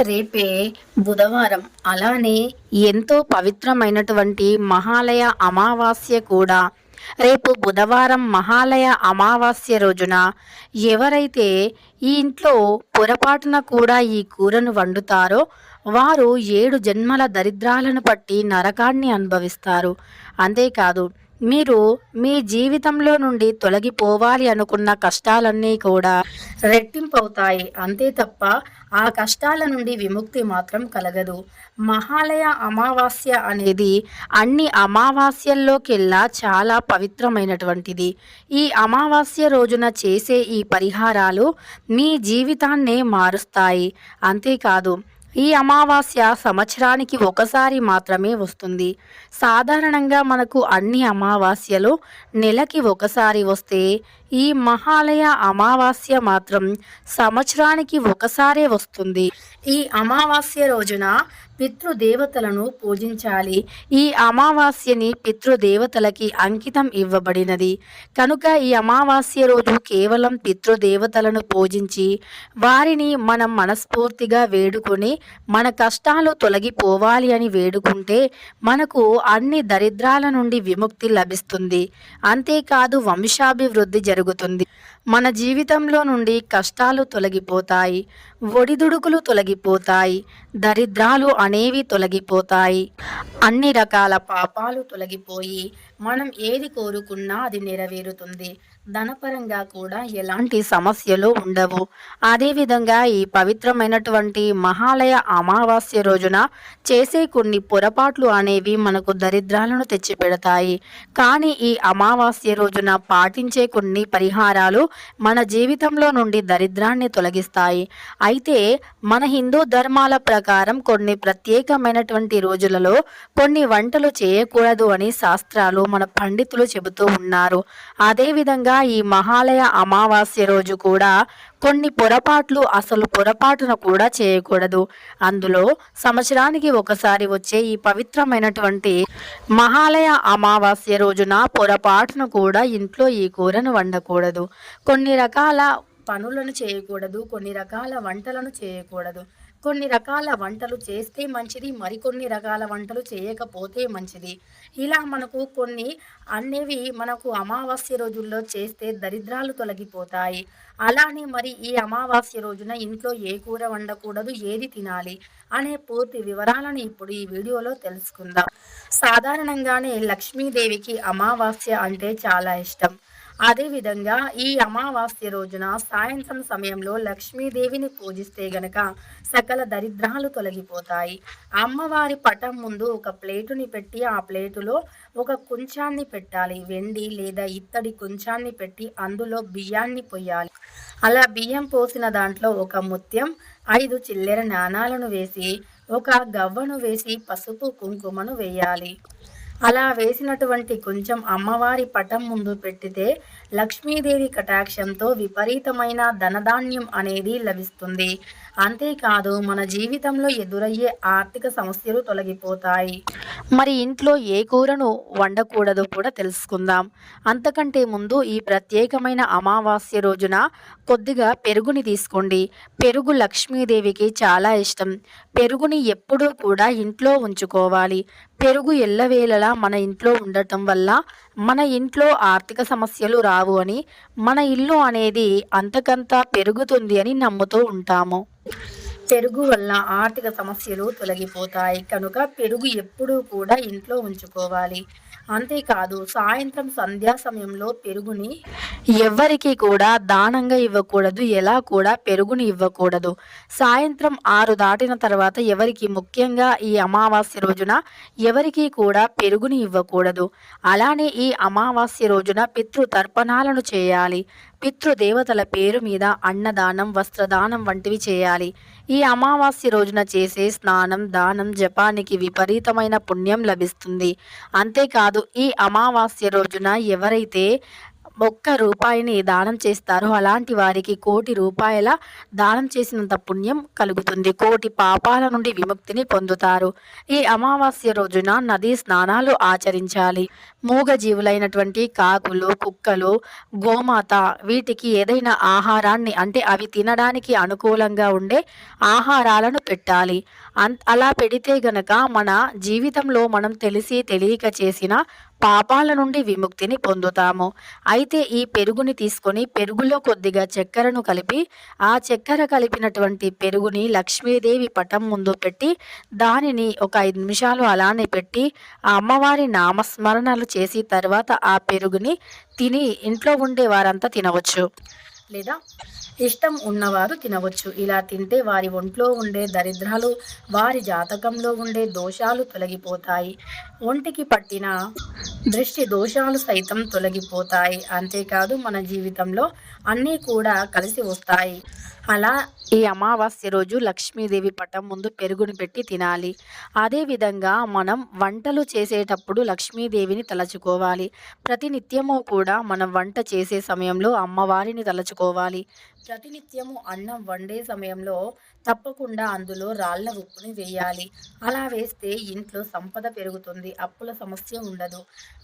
రేపే బుధవారం. అలానే ఎంతో పవిత్రమైనటువంటి మహాలయ అమావాస్య కూడా. రేపు బుధవారం మహాలయ అమావాస్య రోజున ఎవరైతే ఈ ఇంట్లో పొరపాటున కూడా ఈ కూరను వండుతారో వారు ఏడు జన్మల దరిద్రాలను పట్టి నరకాన్ని అనుభవిస్తారు. అంతేకాదు మీరు మీ జీవితంలో నుండి తొలగిపోవాలి అనుకున్న కష్టాలన్నీ కూడా రెట్టింపవుతాయి. అంతే తప్ప ఆ కష్టాల నుండి విముక్తి మాత్రం కలగదు. మహాలయ అమావాస్య అనేది అన్ని అమావాస్యల్లోకెల్లా చాలా పవిత్రమైనటువంటిది. ఈ అమావాస్య రోజున చేసే ఈ పరిహారాలు మీ జీవితాన్నే మారుస్తాయి. అంతేకాదు ఈ అమావాస్య సంవత్సరానికి ఒకసారి మాత్రమే వస్తుంది. సాధారణంగా మనకు అన్ని అమావాస్యలు నెలకి ఒకసారి వస్తే ఈ మహాలయ అమావాస్య మాత్రం సంవత్సరానికి ఒకసారే వస్తుంది. ఈ అమావాస్య రోజున పితృదేవతలను పూజించాలి. ఈ అమావాస్యని పితృదేవతలకి అంకితం ఇవ్వబడినది. కనుక ఈ అమావాస్య రోజు కేవలం పితృదేవతలను పూజించి వారిని మనం మనస్ఫూర్తిగా వేడుకొని మన కష్టాలు తొలగిపోవాలి అని వేడుకుంటే మనకు అన్ని దరిద్రాల నుండి విముక్తి లభిస్తుంది. అంతేకాదు వంశాభివృద్ధి జరుగుతుంది మన జీవితంలో నుండి కష్టాలు తొలగిపోతాయి ఒడిదుడుకులు తొలగిపోతాయి దరిద్రాలు అనేవి తొలగిపోతాయి అన్ని రకాల పాపాలు తొలగిపోయి మనం ఏది కోరుకున్నా అది నెరవేరుతుంది. ధనపరంగా కూడా ఎలాంటి సమస్యలు ఉండవు. అదేవిధంగా ఈ పవిత్రమైనటువంటి మహాలయ అమావాస్య రోజున చేసే కొన్ని పొరపాట్లు అనేవి మనకు దరిద్రాలను తెచ్చిపెడతాయి. కానీ ఈ అమావాస్య రోజున పాటించే కొన్ని పరిహారాలు మన జీవితంలో నుండి దరిద్రాన్ని తొలగిస్తాయి. అయితే మన హిందూ ధర్మాల ప్రకారం కొన్ని ప్రత్యేకమైనటువంటి రోజులలో కొన్ని వంటలు చేయకూడదు అని శాస్త్రాలు మన పండితులు చెబుతూ ఉన్నారు. అదేవిధంగా ఈ మహాలయ అమావాస్య రోజు కూడా కొన్ని పొరపాట్లు అసలు పొరపాటున కూడా చేయకూడదు. అందులో సంవత్సరానికి ఒకసారి వచ్చే ఈ పవిత్రమైనటువంటి మహాలయ అమావాస్య రోజున పొరపాటున కూడా ఇంట్లో ఈ కూరను వండకూడదు. కొన్ని రకాల పనులను చేయకూడదు కొన్ని రకాల వంటలను చేయకూడదు. కొన్ని రకాల వంటలు చేస్తే మంచిది మరికొన్ని రకాల వంటలు చేయకపోతే మంచిది. ఇలా మనకు కొన్ని అనేవి మనకు అమావాస్య రోజుల్లో చేస్తే దరిద్రాలు తొలగిపోతాయి. అలానే మరి ఈ అమావాస్య రోజున ఇంట్లో ఏ కూర వండకూడదు ఏది తినాలి అనే పూర్తి వివరాలను ఇప్పుడు ఈ వీడియోలో తెలుసుకుందాం. సాధారణంగానే లక్ష్మీదేవికి అమావాస్య అంటే చాలా ఇష్టం. అదేవిధంగా ఈ అమావాస్య రోజున సాయంత్రం సమయంలో లక్ష్మీదేవిని పూజిస్తే గనక సకల దరిద్రాలు తొలగిపోతాయి. అమ్మవారి పటం ముందు ఒక ప్లేటుని పెట్టి ఆ ప్లేటులో ఒక కుంచాన్ని పెట్టాలి. వెండి లేదా ఇత్తడి కుంచాన్ని పెట్టి అందులో బియ్యాన్ని పొయ్యాలి. అలా బియ్యం పోసిన దాంట్లో ఒక ముత్యం ఐదు చిల్లెర నాణాలను వేసి ఒక గవ్వను వేసి పసుపు కుంకుమను వేయాలి. అలా వేసినటువంటి కొంచెం అమ్మవారి పటం ముందు పెట్టితే లక్ష్మీదేవి కటాక్షంతో విపరీతమైన ధనధాన్యం అనేది లభిస్తుంది. అంతేకాదు మన జీవితంలో ఎదురయ్యే ఆర్థిక సమస్యలు తొలగిపోతాయి. మరి ఇంట్లో ఏ కూరను వండకూడదో కూడా తెలుసుకుందాం. అంతకంటే ముందు ఈ ప్రత్యేకమైన అమావాస్య రోజున కొద్దిగా పెరుగుని తీసుకోండి. పెరుగు లక్ష్మీదేవికి చాలా ఇష్టం. పెరుగుని ఎప్పుడూ కూడా ఇంట్లో ఉంచుకోవాలి. పెరుగు ఎల్లవేళలా మన ఇంట్లో ఉండటం వల్ల మన ఇంట్లో ఆర్థిక సమస్యలు రావు అని మన ఇల్లు అనేది అంతకంతా పెరుగుతుంది అని నమ్ముతూ ఉంటాము. పెరుగు వల్ల ఆర్థిక సమస్యలు తొలగిపోతాయి. కనుక పెరుగు ఎప్పుడూ కూడా ఇంట్లో ఉంచుకోవాలి. అంతేకాదు సాయంత్రం సంధ్యా సమయంలో పెరుగుని ఎవ్వరికి కూడా దానంగా ఇవ్వకూడదు ఎలా కూడా పెరుగుని ఇవ్వకూడదు. సాయంత్రం ఆరు దాటిన తర్వాత ఎవరికి ముఖ్యంగా ఈ అమావాస్య రోజున ఎవరికి కూడా పెరుగుని ఇవ్వకూడదు. అలానే ఈ అమావాస్య రోజున పితృ తర్పణాలను చేయాలి. పితృదేవతల పేరు మీద అన్నదానం వస్త్రదానం వంటివి చేయాలి. ఈ అమావాస్య రోజున చేసే స్నానం దానం జపానికి విపరీతమైన పుణ్యం లభిస్తుంది. అంతేకాదు ఈ అమావాస్య రోజున ఎవరైతే ఒక్క రూపాయిని దానం చేస్తారో అలాంటి వారికి కోటి రూపాయల దానం చేసినంత పుణ్యం కలుగుతుంది. కోటి పాపాల నుండి విముక్తిని పొందుతారు. ఈ అమావాస్య రోజున నదీ స్నానాలు ఆచరించాలి. మూగజీవులైనటువంటి కాకులు కుక్కలు గోమాత వీటికి ఏదైనా ఆహారాన్ని అంటే అవి తినడానికి అనుకూలంగా ఉండే ఆహారాలను పెట్టాలి. అన్ అలా పెడితే గనక మన జీవితంలో మనం తెలిసి తెలియక చేసిన పాపాల నుండి విముక్తిని పొందుతాము. అయితే ఈ పెరుగుని తీసుకొని పెరుగులో కొద్దిగా చక్కెరను కలిపి ఆ చక్కెర కలిపినటువంటి పెరుగుని లక్ష్మీదేవి పటం ముందు పెట్టి దానిని ఒక ఐదు నిమిషాలు అలానే పెట్టి ఆ అమ్మవారి నామస్మరణలు చేసి తర్వాత ఆ పెరుగుని తిని ఇంట్లో ఉండే వారంతా తినవచ్చు. లేదా ఇష్టం ఉన్నవారు తినవచ్చు. ఇలా తింటే వారి ఒంట్లో ఉండే దరిద్రాలు వారి జాతకంలో ఉండే దోషాలు తొలగిపోతాయి. ఒంటికి పట్టిన దృష్టి దోషాలు సైతం తొలగిపోతాయి. అంతేకాదు మన జీవితంలో అన్నీ కూడా కలిసి వస్తాయి. అలా ఈ అమావాస్య రోజు లక్ష్మీదేవి పటం ముందు పెరుగుని పెట్టి తినాలి. అదేవిధంగా మనం వంటలు చేసేటప్పుడు లక్ష్మీదేవిని తలచుకోవాలి. ప్రతినిత్యము కూడా మనం వంట చేసే సమయంలో అమ్మవారిని తలచుకోవాలి. ప్రతినిత్యము అన్నం వండే సమయంలో తప్పకుండా అందులో రాళ్ళ ఉప్పుని వేయాలి. అలా వేస్తే ఇంట్లో సంపద పెరుగుతుంది అప్పుల సమస్య ఉండదు.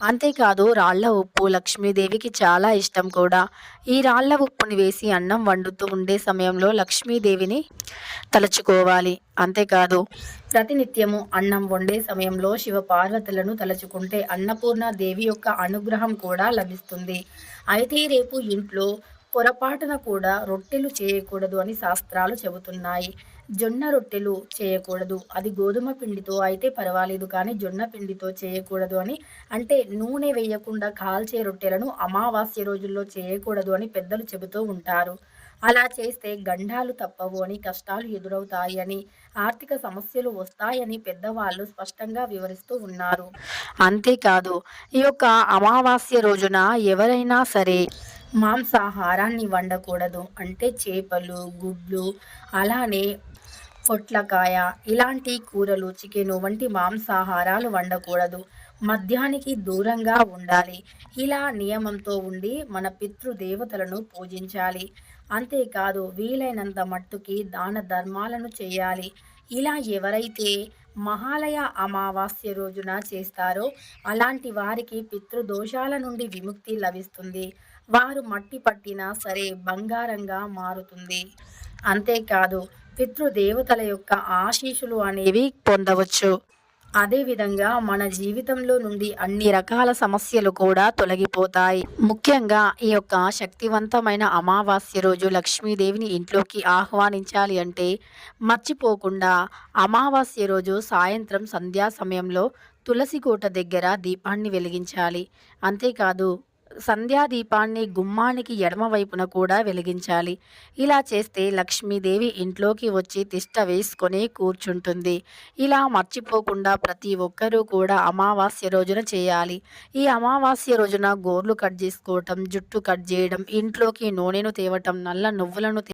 అంతేకాదు రాళ్ళ ఉప్పు లక్ష్మీదేవికి చాలా ఇష్టం కూడా. ఈ రాళ్ళ ఉప్పుని వేసి అన్నం వండుతూ ఉండే సమయంలో లక్ష్మీదేవిని తలుచుకోవాలి. అంతేకాదు ప్రతినిత్యము అన్నం వండే సమయంలో శివ పార్వతులను తలుచుకుంటే అన్నపూర్ణ దేవి యొక్క అనుగ్రహం కూడా లభిస్తుంది. అయితే రేపు ఇంట్లో పొరపాటున కూడా రొట్టెలు చేయకూడదు అని శాస్త్రాలు చెబుతున్నాయి. జొన్న రొట్టెలు చేయకూడదు. అది గోధుమ పిండితో అయితే పర్వాలేదు కానీ జొన్న పిండితో చేయకూడదు అని. అంటే నూనె వేయకుండా కాల్చే రొట్టెలను అమావాస్య రోజుల్లో చేయకూడదు అని పెద్దలు చెబుతూ ఉంటారు. అలా చేస్తే గండాలు తప్పవు అని కష్టాలు ఎదురవుతాయని ఆర్థిక సమస్యలు వస్తాయని పెద్దవాళ్ళు స్పష్టంగా వివరిస్తూ ఉన్నారు. అంతేకాదు ఈ యొక్క అమావాస్య రోజున ఎవరైనా సరే మాంసాహారాన్ని వండకూడదు. అంటే చేపలు గుడ్లు అలానే పొట్లకాయ ఇలాంటి కూరలు చికెను వంటి మాంసాహారాలు వండకూడదు. మద్యానికి దూరంగా ఉండాలి. ఇలా నియమంతో ఉండి మన పితృదేవతలను పూజించాలి. అంతేకాదు వీలైనంత మట్టుకి దాన ధర్మాలను చేయాలి. ఇలా ఎవరైతే మహాలయ అమావాస్య రోజున చేస్తారో అలాంటి వారికి పితృదోషాల నుండి విముక్తి లభిస్తుంది. వారు మట్టి పట్టినా సరే బంగారంగా మారుతుంది. అంతేకాదు పితృదేవతల యొక్క ఆశీషులు అనేవి పొందవచ్చు. అదేవిధంగా మన జీవితంలో నుండి అన్ని రకాల సమస్యలు కూడా తొలగిపోతాయి. ముఖ్యంగా ఈ యొక్క శక్తివంతమైన అమావాస్య రోజు లక్ష్మీదేవిని ఇంట్లోకి ఆహ్వానించాలి అంటే మర్చిపోకుండా అమావాస్య రోజు సాయంత్రం సంధ్యా సమయంలో తులసి కోట దగ్గర దీపాన్ని వెలిగించాలి. అంతేకాదు సంధ్యాదీపాన్ని గుమ్మానికి ఎడమవైపున కూడా వెలిగించాలి. ఇలా చేస్తే లక్ష్మీదేవి ఇంట్లోకి వచ్చి తిష్ట వేసుకొని కూర్చుంటుంది. ఇలా మర్చిపోకుండా ప్రతి ఒక్కరూ కూడా అమావాస్య రోజున చేయాలి. ఈ అమావాస్య రోజున గోర్లు కట్ చేసుకోవటం జుట్టు కట్ చేయడం ఇంట్లోకి నూనెను తేవటం నల్ల నువ్వులను